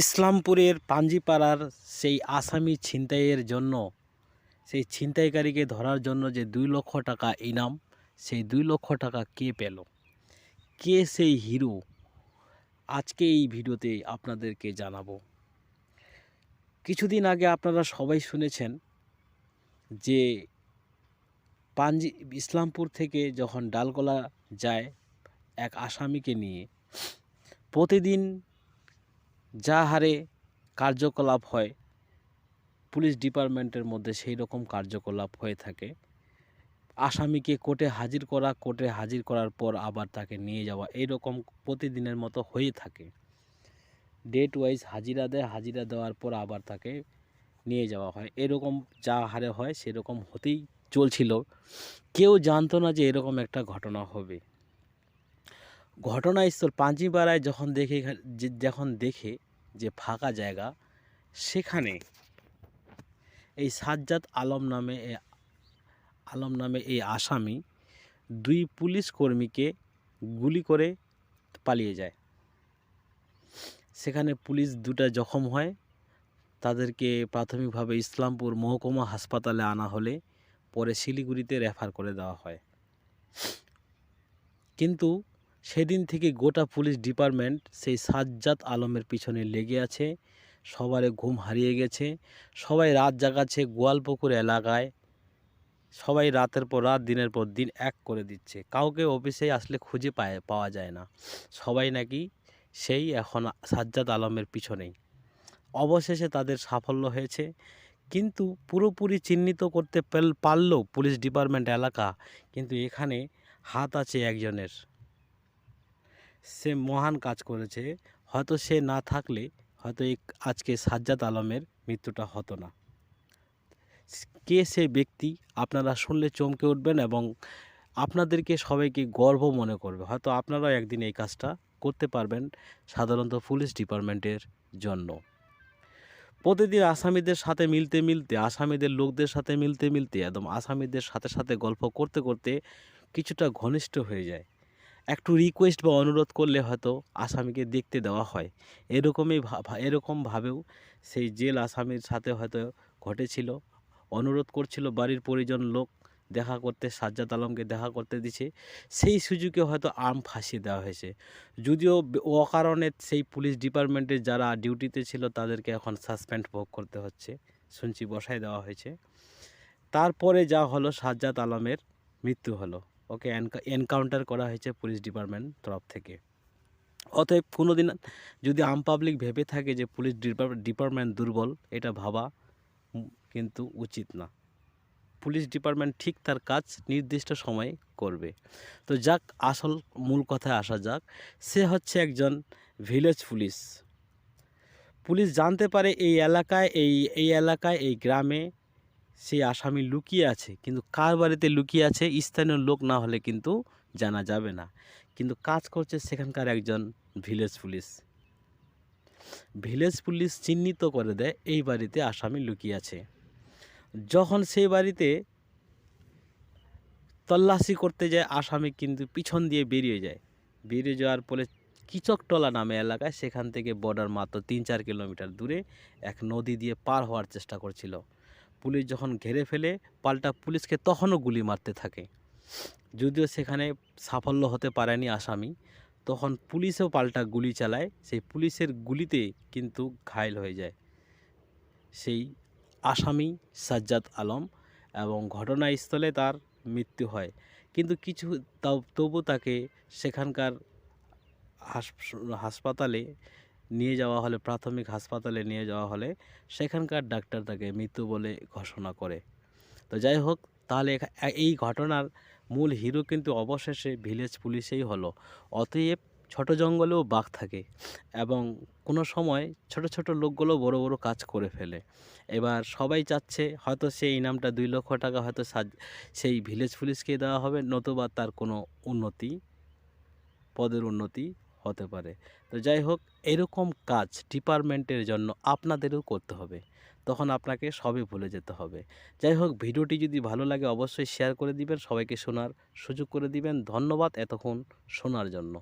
ইসলামপুরের পাঞ্জিপাড়ার সেই আসামি ছিনতাইয়ের জন্য, সেই ছিনতাইকারীকে ধরার জন্য যে দুই লক্ষ টাকা ইনাম, সেই দুই লক্ষ টাকা কে পেল? কে সেই হিরো? আজকে এই ভিডিওতে আপনাদেরকে জানাব। কিছুদিন আগে আপনারা সবাই শুনেছেন যে পাঞ্জি, ইসলামপুর থেকে যখন ডালগোলা যায় এক আসামিকে নিয়ে, প্রতিদিন যা হারে কার্যকলাপ হয়, পুলিশ ডিপার্টমেন্টের মধ্যে সেই রকম কার্যকলাপ হয়ে থাকে। আসামিকে কোর্টে হাজির করা, কোর্টে হাজির করার পর আবার তাকে নিয়ে যাওয়া এইরকম প্রতিদিনের মতো হয়ে থাকে। ডেট ওয়াইজ হাজিরা দেয়, হাজিরা দেওয়ার পর আবার তাকে নিয়ে যাওয়া হয়। এরকম যা হারে হয়, সেরকম হতেই চলছিল। কেউ জানতো না যে এরকম একটা ঘটনা হবে। ঘটনাস্থল পাঁচিপাড়ায় যখন দেখে যখন দেখে যে ফাঁকা জায়গা সেখানে এই সাজ্জাদ আলম নামে এ- আলম নামে এই আসামি দুই পুলিশ কর্মীকে গুলি করে পালিয়ে যায়। সেখানে পুলিশ দুটা জখম হয়। তাদেরকে প্রাথমিকভাবে ইসলামপুর মহকুমা হাসপাতালে আনা হলে পরে শিলিগুড়িতে রেফার করে দেওয়া হয়। কিন্তু সেদিন থেকে গোটা পুলিশ ডিপার্টমেন্ট সেই সাজ্জাদ আলমের পিছনে লেগে আছে। সবারে ঘুম হারিয়ে গেছে। সবাই রাত জাগাচ্ছে গোয়ালপুকুর এলাকায়। সবাই রাতের পর রাত, দিনের পর দিন এক করে দিচ্ছে। কাউকে অফিসে আসলে খুঁজে পায়, পাওয়া যায় না। সবাই নাকি সেই এখন সাজ্জাদ আলমের পিছনেই। অবশেষে তাদের সাফল্য হয়েছে। কিন্তু পুরোপুরি চিহ্নিত করতে পেল- পারল পুলিশ ডিপার্টমেন্ট এলাকা। কিন্তু এখানে হাত আছে একজনের। সে মহান কাজ করেছে। হয়তো সে না থাকলে হয়তো এই আজকে সাজ্জাদ আলমের মৃত্যুটা হতো না। কে সে ব্যক্তি আপনারা শুনলে চমকে উঠবেন এবং আপনাদেরকে সবাইকে গর্ব মনে করবে। হয়তো আপনারাও একদিন এই কাজটা করতে পারবেন সাধারণত পুলিশ ডিপার্টমেন্টের জন্য। প্রতিদিন আসামিদের সাথে মিলতে মিলতে, আসামিদের লোকদের সাথে মিলতে মিলতে, একদম আসামিদের সাথে সাথে গল্প করতে করতে কিছুটা ঘনিষ্ঠ হয়ে যায়। একটু রিকোয়েস্ট বা অনুরোধ করলে হয়তো আসামিকে দেখতে দেওয়া হয়। এরকমই এরকমভাবেও সেই জেল আসামির সাথে হয়তো ঘটেছিল। অনুরোধ করছিল বাড়ির পরিজন লোক দেখা করতে, সাজ্জাদ আলমকে দেখা করতে দিছে। সেই সুযোগে হয়তো আম ফাঁসিয়ে দেওয়া হয়েছে। যদিও অকারণে সেই পুলিশ ডিপার্টমেন্টের যারা ডিউটিতে ছিল তাদেরকে এখন সাসপেন্ড ভোগ করতে হচ্ছে। শুনছি, বসায় দেওয়া হয়েছে। তারপরে যা হলো, সাজ্জাদ আলমের মৃত্যু হলো। ওকে এনকাউন্টার করা হয়েছে পুলিশ ডিপার্টমেন্ট তরফ থেকে। অতএব কোনো দিন যদি আম পাবলিক ভেবে থাকে যে পুলিশ ডিপার্টমেন্ট দুর্বল, এটা ভাবা কিন্তু উচিত না। পুলিশ ডিপার্টমেন্ট ঠিক তার কাজ নির্দিষ্ট সময়ে করবে। তো যাক, আসল মূল কথায় আসা যাক। সে হচ্ছে একজন ভিলেজ পুলিশ। পুলিশ জানতে পারে এই এলাকায়, এই এই এলাকায়, এই গ্রামে সেই আসামি লুকিয়ে আছে। কিন্তু কার বাড়িতে লুকিয়ে আছে, স্থানীয় লোক না হলে কিন্তু জানা যাবে না। কিন্তু কাজ করছে সেখানকার একজন ভিলেজ পুলিশ। ভিলেজ পুলিশ চিহ্নিত করে দেয়, এই বাড়িতে আসামি লুকিয়ে আছে। যখন সেই বাড়িতে তল্লাশি করতে যায়, আসামি কিন্তু পিছন দিয়ে বেরিয়ে যায়। বেরিয়ে যাওয়ার পরে কিচকটলা নামে এলাকায়, সেখান থেকে বর্ডার মাত্র তিন চার কিলোমিটার দূরে এক নদী দিয়ে পার হওয়ার চেষ্টা করছিল। পুলিশ যখন ঘেরে ফেলে, পাল্টা পুলিশকে তখনও গুলি মারতে থাকে। যদিও সেখানে সাফল্য হতে পারেনি আসামি, তখন পুলিশও পাল্টা গুলি চালায়, সেই পুলিশের গুলিতে কিন্তু ঘায়ল হয়ে যায়। সেই আসামি সাজ্জাদ আলম এবং ঘটনাস্থলে তার মৃত্যু হয়। কিন্তু কিছু তবু তাকে সেখানকার হাস- হাসপাতালে নিয়ে যাওয়া হলে, প্রাথমিক হাসপাতালে নিয়ে যাওয়া হলে সেখানকার ডাক্তার তাকে মৃত্যু বলে ঘোষণা করে। তো যাই হোক, তাহলে এই ঘটনার মূল হিরো কিন্তু অবশেষে ভিলেজ পুলিশেই হলো। অতএব ছোট জঙ্গলেও বাঘ থাকে এবং কোনো সময় ছোট ছোট লোকগুলো বড় বড় কাজ করে ফেলে। এবার সবাই চাচ্ছে হয়তো সেই ইনামটা দুই লক্ষ টাকা হয়তো সেই ভিলেজ পুলিশকে দেওয়া হবে, নতুবা তার কোনো উন্নতি, পদের উন্নতি হতে পারে। তো যাই হোক, এরকম কাজ ডিপার্টমেন্টের জন্য আপনাদেরও করতে হবে। তখন আপনাকে সবই ভুলে যেতে হবে। যাই হোক, ভিডিওটি যদি ভালো লাগে অবশ্যই শেয়ার করে দিবেন, সবাইকে শোনার সুযোগ করে দিবেন। ধন্যবাদ এতক্ষণ শোনার জন্য।